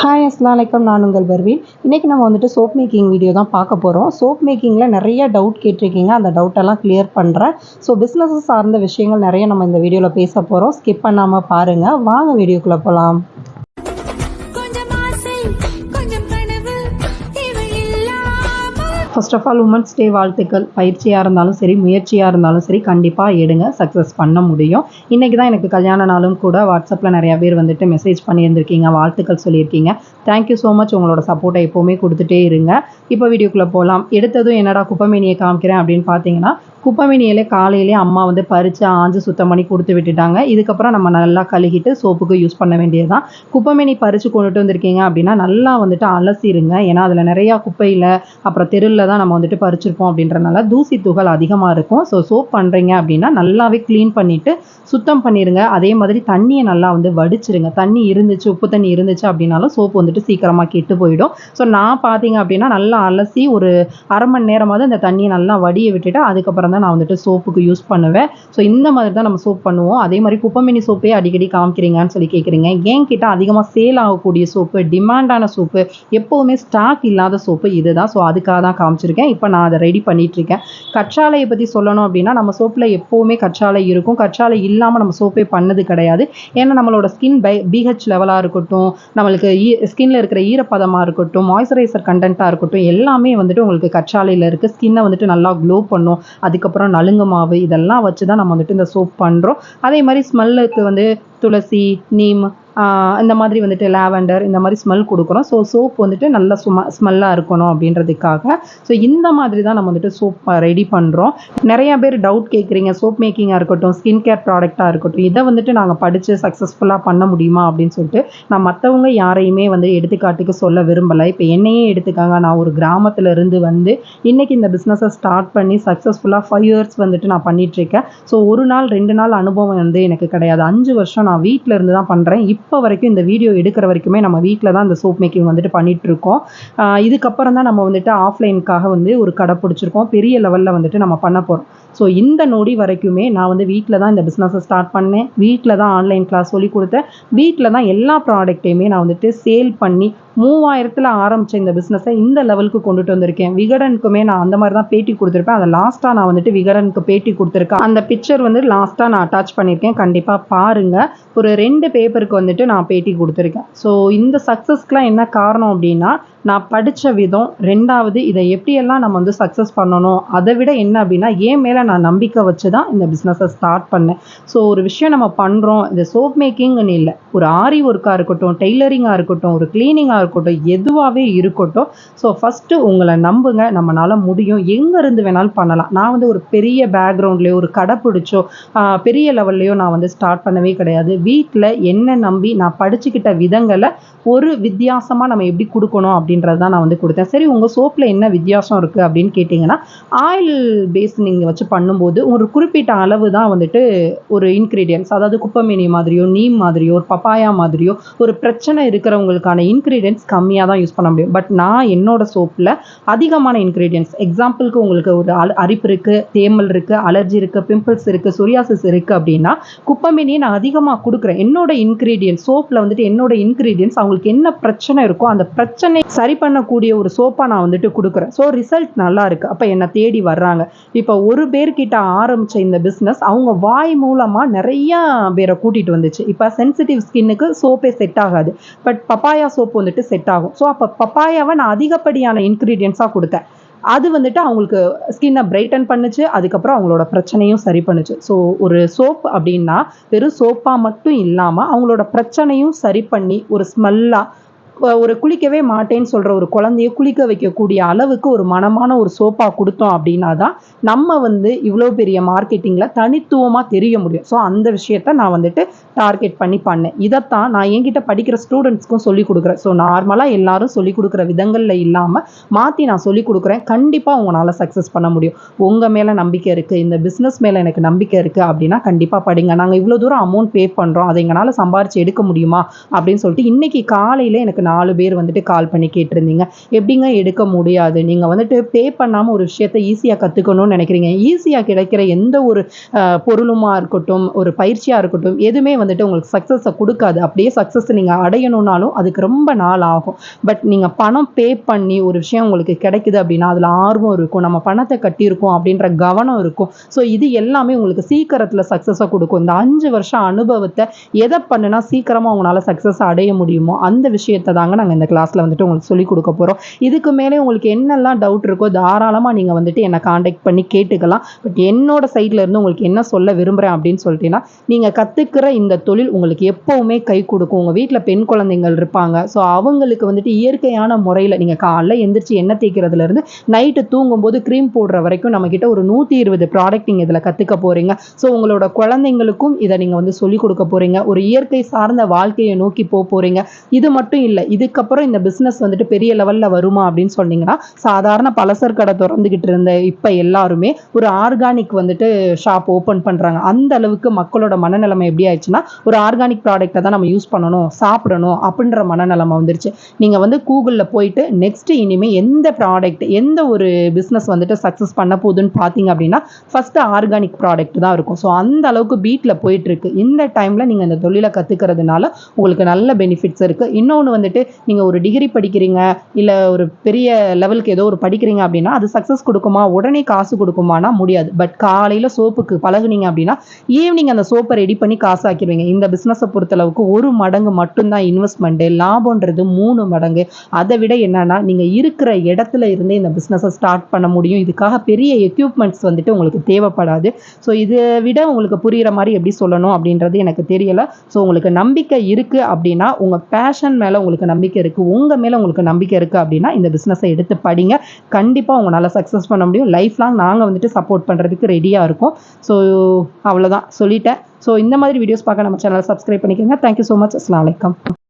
Hi அஸ்லாம் வலைக்கம் நான் உங்கள் பர்வீன். இன்றைக்கி நம்ம வந்துட்டு சோப் மேக்கிங் வீடியோ தான் பார்க்க போகிறோம் சோப் மேக்கிங்கில் நிறைய டவுட் கேட்டிருக்கீங்க. அந்த டவுட்டெல்லாம் கிளியர் பண்ணுறேன் ஸோ பிஸ்னஸ் சார்ந்த விஷயங்கள் நிறைய நம்ம இந்த வீடியோவில் பேச போகிறோம் ஸ்கிப் பண்ணாமல் பாருங்கள் வாங்க வீடியோக்குள்ளே போகலாம் first of all women's day வாழ்த்துக்கள். பயிற்சியாக இருந்தாலும் சரி முயற்சியாக இருந்தாலும் சரி கண்டிப்பாக எடுங்க. சக்ஸஸ் பண்ண முடியும். இன்றைக்கி தான் எனக்கு கல்யாண நாளும் கூட வாட்ஸ்அப்பில் நிறையா பேர் வந்துட்டு மெசேஜ் பண்ணியிருந்திருக்கீங்க வாழ்த்துக்கள் சொல்லியிருக்கீங்க. தேங்க்யூ ஸோ மச் உங்களோட சப்போர்ட்டை எப்போவுமே கொடுத்துட்டே இருங்க. இப்போ வீடியோக்குள்ளே போகலாம் எடுத்ததும் என்னடா குப்பமேனியை காமிக்கிறேன் அப்படின்னு பார்த்தீங்கன்னா குப்பைமேனியிலே காலையிலே அம்மா வந்து பறித்து ஆஞ்சு சுத்தம் பண்ணி கொடுத்து விட்டுட்டாங்க. இதுக்கப்புறம் நம்ம நல்லா கழுகிட்டு சோப்புக்கு யூஸ் பண்ண வேண்டியதுதான். குப்பைமேனி பறித்து கொண்டுட்டு வந்திருக்கீங்க அப்படின்னா நல்லா வந்துட்டு அலசிருங்க. ஏன்னா அதில் நிறையா குப்பையில் அப்புறம் தெருவில் தான் நம்ம வந்துட்டு பறிச்சிருப்போம் அப்படின்றனால தூசி துகள் அதிகமாக இருக்கும். ஸோ சோப் பண்ணுறீங்க அப்படின்னா நல்லாவே க்ளீன் பண்ணிவிட்டு சுத்தம் பண்ணிடுங்க அதே மாதிரி தண்ணியை நல்லா வந்து வடிச்சிருங்க. தண்ணி இருந்துச்சு உப்பு தண்ணி இருந்துச்சு அப்படின்னாலும் சோப்பு வந்துட்டு சீக்கிரமாக கெட்டு போயிடும். ஸோ நான் பார்த்தீங்க அப்படின்னா நல்லா அலசி ஒரு அரை மணி நேரமாவது அந்த தண்ணியை நல்லா வடிய விட்டுட்டு அதுக்கப்புறம் தான் நான் வந்துட்டு சோப்புக்கு யூஸ் பண்ணுவேன். ஸோ இந்த மாதிரி தான் நம்ம சோப் பண்ணுவோம். அதே மாதிரி குப்பமினி சோப்பே அடிக்கடி காமிக்கிறீங்கன்னு சொல்லி கேட்குறீங்க ஏன் கேட்டால் அதிகமாக சேல் ஆகக்கூடிய சோப்பு டிமாண்டான சோப்பு எப்போவுமே ஸ்டாக் இல்லாத சோப்பு இதுதான். ஸோ அதுக்காக தான் காமிச்சிருக்கேன். இப்போ நான் அதை ரெடி பண்ணிகிட்ருக்கேன் கற்றாழையை பற்றி சொல்லணும் அப்படின்னா நம்ம சோப்பில் எப்போவுமே கற்றாழை இருக்கும். கற்றாழை இல்லாமல் நம்ம சோப்பே பண்ணது கிடையாது. ஏன்னா நம்மளோட ஸ்கின் பை பிஹெச் லெவலாக இருக்கட்டும் நம்மளுக்கு ஈ ஸ்கின்ல இருக்கிற ஈரப்பதமாக இருக்கட்டும் மாய்ஸ்சரைசர் கண்டென்ட்டாக இருக்கட்டும் எல்லாமே வந்துட்டு உங்களுக்கு கற்றாழையில் இருக்குது ஸ்கின்னை வந்துட்டு நல்லா க்ளோ பண்ணும். அதுக்கப்புறம் நலுங்கு மாவு இதெல்லாம் வச்சு தான் நம்ம வந்துட்டு இந்த சோப் பண்ணுறோம் அதே மாதிரி ஸ்மெல்லுக்கு வந்து துளசி நீம் இந்த மாதிரி வந்துட்டு லாவெண்டர் இந்த மாதிரி ஸ்மெல் கொடுக்குறோம். ஸோ சோப் வந்துட்டு நல்ல சுமா ஸ்மெல்லாக இருக்கணும் அப்படின்றதுக்காக. ஸோ இந்த மாதிரி தான் நம்ம வந்துட்டு சோப் ரெடி பண்ணுறோம் நிறைய பேர் டவுட் கேட்குறீங்க. சோப் மேக்கிங்காக இருக்கட்டும் ஸ்கின் கேர் ப்ராடக்டாக இருக்கட்டும் இதை வந்துட்டு நாங்கள் படித்து சக்ஸஸ்ஃபுல்லாக பண்ண முடியுமா அப்படின்னு சொல்லிட்டு நான் மற்றவங்க யாரையுமே வந்து எடுத்துக்காட்டுக்கு சொல்ல விரும்பலை. இப்போ என்னையே எடுத்துக்காங்க. நான் ஒரு கிராமத்தில் இருந்து வந்து இன்றைக்கி இந்த பிஸ்னஸை ஸ்டார்ட் பண்ணி சக்ஸஸ்ஃபுல்லாக ஃபைவ் இயர்ஸ் வந்துட்டு நான் பண்ணிகிட்ருக்கேன் ஸோ ஒரு நாள் ரெண்டு நாள் அனுபவம் வந்து எனக்கு கிடையாது. அஞ்சு வருஷம் நான் வீட்டில் இருந்து தான் பண்ணுறேன் இப்போ வரைக்கும் இந்த வீடியோ எடுக்கிற வரைக்குமே நம்ம வீட்டில் தான் இந்த சோப் மேக்கிங் வந்துட்டு பண்ணிகிட்ருக்கோம் இதுக்கப்புறம் தான் நம்ம வந்துட்டு ஆஃப்லைனுக்காக வந்து ஒரு கடை பிடிச்சிருக்கோம். பெரிய லெவலில் வந்துட்டு நம்ம பண்ண போகிறோம் ஸோ இந்த நொடி வரைக்குமே நான் வந்து வீட்டில் தான் இந்த பிஸ்னஸை ஸ்டார்ட் பண்ணேன். வீட்டில் தான் ஆன்லைன் கிளாஸ் சொல்லி கொடுத்தேன். வீட்டில் தான் எல்லா ப்ராடக்ட்டையுமே நான் வந்துட்டு சேல் பண்ணி மூவாயிரத்தில் ஆரம்பித்த இந்த பிஸ்னஸை இந்த லெவலுக்கு கொண்டுட்டு வந்திருக்கேன். விகடனுக்குமே நான் அந்த மாதிரி தான் பேட்டி கொடுத்துருப்பேன். அதை லாஸ்ட்டாக நான் வந்துட்டு விகடனுக்கு பேட்டி கொடுத்துருக்கேன். அந்த பிக்சர் வந்து லாஸ்ட்டாக நான் அட்டாச் பண்ணியிருக்கேன். கண்டிப்பாக பாருங்கள் ஒரு ரெண்டு பேப்பருக்கு வந்துட்டு நான் பேட்டி கொடுத்துருக்கேன். ஸோ இந்த சக்ஸஸ்க்குலாம் என்ன காரணம் அப்படின்னா நான் படித்த விதம் ரெண்டாவது இதை எப்படியெல்லாம் நம்ம வந்து சக்ஸஸ் பண்ணணும்? அதை விட என்ன அப்படின்னா ஏன் மேலே நான் நம்பிக்கை வச்சு தான் இந்த பிஸ்னஸை ஸ்டார்ட் பண்ணேன். ஸோ ஒரு விஷயம் நம்ம பண்ணுறோம் இந்த சோப் மேக்கிங்னு இல்லை. ஒரு ஆரி ஒர்க்காக இருக்கட்டும் டெய்லரிங்காக இருக்கட்டும் ஒரு க்ளீனிங்காக இருக்கட்டும் எதுவாகவே இருக்கட்டும். ஸோ ஃபஸ்ட்டு உங்களை நம்புங்க நம்மளால் முடியும். எங்கேருந்து வேணாலும் பண்ணலாம். நான் வந்து ஒரு பெரிய பேக்ரவுண்ட்லேயோ ஒரு கடை பிடிச்சோ பெரிய லெவல்லையோ நான் வந்து ஸ்டார்ட் பண்ணவே கிடையாது. வீட்டில் என்ன நம்பி நான் படிச்சுக்கிட்ட விதங்களை ஒரு வித்தியாசமாக நம்ம எப்படி கொடுக்கணும் அப்படின்றது தான் நான் வந்து கொடுத்தேன். சரி உங்கள் சோப்பில் என்ன வித்தியாசம் இருக்குது அப்படின்னு கேட்டிங்கன்னா ஆயில் பேஸ் நீங்கள் வச்சு பண்ணும்போது ஒரு குறிப்பிட்ட அளவு தான் வந்துட்டு ஒரு இன்க்ரீடியன்ஸ் அதாவது குப்பமேனி மாதிரியோ நீம் மாதிரியோ ஒரு பப்பாயா மாதிரியோ ஒரு பிரச்சனை இருக்கிறவங்களுக்கான இன்க்ரீடியன்ஸ் கம்மியாக தான் யூஸ் பண்ண முடியும். பட் நான் என்னோட சோப்பில் அதிகமான இன்க்ரீடியன்ஸ் எக்ஸாம்பிளுக்கு உங்களுக்கு ஒரு அல- அரிப்பு இருக்குது தேமல் இருக்குது அலர்ஜி இருக்குது பிம்பிள்ஸ் இருக்குது சொரியாசிஸ் இருக்குது அப்படின்னா குப்பைமேனியை நான் அதிகமாக கொடுக்குறேன். என்னோட இன்க்ரீடியன்ஸ் சோப்பில் வந்துட்டு என்னோட இன்க்ரீடியன்ஸ் அவங்களுக்கு என்ன பிரச்சனை இருக்கோ அந்த பிரச்சனை சரி பண்ணக்கூடிய ஒரு சோப்பாக நான் வந்துட்டு கொடுக்குறேன். ஸோ ரிசல்ட் நல்லா இருக்குது அப்போ என்னை தேடி வர்றாங்க. இப்போ ஒரு பேர் பேர்கிட்ட ஆரம்பித்த இந்த பிஸ்னஸ் அவங்க வாய் மூலமாக நிறையா பேரை கூட்டிகிட்டு வந்துச்சு. இப்போ சென்சிட்டிவ் ஸ்கின்னுக்கு சோப்பே செட் ஆகாது. பட் பப்பாயா சோப்பு வந்துட்டு செட் ஆகும். ஸோ அப்போ பப்பாயாவை நான் அதிகப்படியான இன்க்ரீடியன்ஸாக கொடுத்தேன். அது வந்துட்டு அவங்களுக்கு ஸ்கின்னை பிரைட்டன் பண்ணுச்சு. அதுக்கப்புறம் அவங்களோட பிரச்சனையும் சரி பண்ணுச்சு. ஸோ ஒரு சோப் அப்படின்னா வெறும் சோப்பாக மட்டும் இல்லாமல் அவங்களோட பிரச்சனையும் சரி பண்ணி ஒரு ஸ்மெல்லாக ஒரு குளிக்கவே மாட்டேன்னு சொல்கிற ஒரு குழந்தைய குளிக்க வைக்கக்கூடிய அளவுக்கு ஒரு மனமான ஒரு சோப்பா கொடுத்தோம் அப்படின்னா தான் நம்ம வந்து இவ்வளோ பெரிய மார்க்கெட்டிங்கில் தனித்துவமாக தெரிய முடியும். ஸோ அந்த விஷயத்த நான் வந்துட்டு டார்கெட் பண்ணி பண்ணேன். இதைத்தான் நான் என்கிட்ட படிக்கிற ஸ்டூடெண்ட்ஸ்க்கும் சொல்லிக் கொடுக்குறேன். ஸோ நார்மலாக எல்லாரும் சொல்லி கொடுக்குற விதங்களில் இல்லாமல் மாற்றி நான் சொல்லிக் கொடுக்குறேன். கண்டிப்பாக உங்களால் சக்ஸஸ் பண்ண முடியும். உங்கள் மேலே நம்பிக்கை இருக்குது இந்த பிஸ்னஸ் மேலே எனக்கு நம்பிக்கை இருக்குது அப்படின்னா கண்டிப்பாக படிங்க. நாங்கள் இவ்வளோ தூரம் அமௌண்ட் பே பண்ணுறோம் அதை எங்களால் சம்பாரித்து எடுக்க முடியுமா அப்படின்னு சொல்லிட்டு இன்றைக்கி காலையில் எனக்கு எனக்கு நாலு பேர் வந்துட்டு கால் பண்ணி கேட்டிருந்தீங்க. எப்படிங்க எடுக்க முடியாது? நீங்கள் வந்துட்டு பே பண்ணாமல் ஒரு விஷயத்தை ஈஸியாக கற்றுக்கணும்னு நினைக்கிறீங்க. ஈஸியாக கிடைக்கிற எந்த ஒரு பொருளுமா இருக்கட்டும் ஒரு பயிற்சியாக இருக்கட்டும் எதுவுமே வந்துட்டு உங்களுக்கு சக்ஸஸை கொடுக்காது. அப்படியே சக்ஸஸ் நீங்கள் அடையணும்னாலும் அதுக்கு ரொம்ப நாள் ஆகும். பட் நீங்கள் பணம் பே பண்ணி ஒரு விஷயம் உங்களுக்கு கிடைக்குது அப்படின்னா அதில் ஆர்வம் இருக்கும். நம்ம பணத்தை கட்டியிருக்கோம் அப்படின்ற கவனம் இருக்கும். ஸோ இது எல்லாமே உங்களுக்கு சீக்கிரத்தில் சக்ஸஸை கொடுக்கும். இந்த அஞ்சு வருஷம் அனுபவத்தை எதை பண்ணுனா சீக்கிரமாக உங்களால் சக்ஸஸ் அடைய முடியுமோ அந்த விஷயத்தை தாங்க நாங்கள் இந்த கிளாஸில் வந்துட்டு உங்களுக்கு சொல்லிக் கொடுக்க போகிறோம் இதுக்கு மேலே உங்களுக்கு என்னெல்லாம் டவுட் இருக்கோ தாராளமாக நீங்கள் வந்துட்டு என்னை காண்டாக்ட் பண்ணி கேட்டுக்கலாம். பட் என்னோட சைடில் இருந்து உங்களுக்கு என்ன சொல்ல விரும்புகிறேன் அப்படின்னு சொல்லிட்டீங்கன்னா நீங்கள் கற்றுக்கிற இந்த தொழில் உங்களுக்கு எப்போவுமே கை கொடுக்கும். உங்கள் வீட்டில் பெண் குழந்தைங்கள் இருப்பாங்க. ஸோ அவங்களுக்கு வந்துட்டு இயற்கையான முறையில் நீங்கள் காலைல எந்திரிச்சு எண்ணெய் தேய்க்கிறதுலேருந்து நைட்டு தூங்கும்போது க்ரீம் போடுற வரைக்கும் நம்மக்கிட்ட ஒரு நூற்றி இருபது ப்ராடக்ட் நீங்கள் இதில் கற்றுக்க போகிறீங்க ஸோ உங்களோட குழந்தைங்களுக்கும் இதை நீங்கள் வந்து சொல்லிக் கொடுக்க போகிறீங்க ஒரு இயற்கை சார்ந்த வாழ்க்கையை நோக்கி போக போகிறீங்க இது மட்டும் இல்லை இதுக்கப்புறம் இந்த பிஸ்னஸ் வந்துட்டு பெரிய லெவலில் வருமா அப்படின்னு சொன்னீங்கன்னா சாதாரண பலசர் கடை திறந்துக்கிட்டு இருந்த இப்போ எல்லாருமே ஒரு ஆர்கானிக் வந்துட்டு ஷாப் ஓப்பன் பண்ணுறாங்க அந்த அளவுக்கு மக்களோட மனநிலைமை எப்படி ஆயிடுச்சுன்னா ஒரு ஆர்கானிக் ப்ராடக்ட்டை தான் நம்ம யூஸ் பண்ணணும் சாப்பிடணும் அப்படின்ற மனநிலைமை வந்துருச்சு. நீங்கள் வந்து கூகுளில் போயிட்டு நெக்ஸ்ட்டு இனிமேல் எந்த ப்ராடக்ட் எந்த ஒரு பிஸ்னஸ் வந்துட்டு சக்ஸஸ் பண்ண போகுதுன்னு பார்த்தீங்க அப்படின்னா ஃபஸ்ட்டு ஆர்கானிக் ப்ராடக்ட் தான் இருக்கும். ஸோ அந்த அளவுக்கு பீட்டில் போயிட்டுருக்கு இந்த டைமில் நீங்கள் இந்த தொழிலை கற்றுக்கிறதுனால உங்களுக்கு நல்ல பெனிஃபிட்ஸ் இருக்குது இன்னொன்று வந்துட்டு நீங்கள் ஒரு டிகிரி படிக்கிறீங்க இல்லை ஒரு பெரிய லெவலுக்கு ஏதோ ஒரு படிக்கிறீங்க அப்படின்னா அது சக்ஸஸ் கொடுக்குமா? உடனே காசு கொடுக்குமானா முடியாது. பட் காலையில் சோப்புக்கு பழகுனீங்க அப்படின்னா ஈவினிங் அந்த சோப்பை ரெடி பண்ணி காசு ஆக்கிடுவீங்க இந்த பிஸ்னஸை பொறுத்தளவுக்கு ஒரு மடங்கு மட்டும்தான் இன்வெஸ்ட்மெண்ட்டு லாபம்ன்றது மூணு மடங்கு. அதை விட என்னன்னா நீங்கள் இருக்கிற இடத்துல இருந்தே இந்த பிஸ்னஸை ஸ்டார்ட் பண்ண முடியும். இதுக்காக பெரிய எக்யூப்மெண்ட்ஸ் வந்துட்டு உங்களுக்கு தேவைப்படாது. ஸோ இதை விட உங்களுக்கு புரிகிற மாதிரி எப்படி சொல்லணும் அப்படின்றது எனக்கு தெரியலை. ஸோ உங்களுக்கு நம்பிக்கை இருக்குது அப்படின்னா உங்கள் பேஷன் மேலே உங்களுக்கு உங்களுக்கு நம்பிக்கை இருக்குது உங்கள் மேலே உங்களுக்கு நம்பிக்கை இருக்குது அப்படின்னா இந்த பிஸ்னஸை எடுத்து படிங்க. கண்டிப்பாக உங்களால் சக்ஸஸ் பண்ண முடியும். லைஃப் லாங் நாங்கள் வந்துட்டு சப்போர்ட் பண்ணுறதுக்கு ரெடியாக இருக்கோம். ஸோ அவ்வளோதான் சொல்லிட்டேன். ஸோ இந்த மாதிரி வீடியோஸ் பார்க்க நம்ம சேனலை சப்ஸ்கிரைப் பண்ணிக்கோங்க. தேங்க்யூ ஸோ மச் அஸ்லாம் வலைக்கம்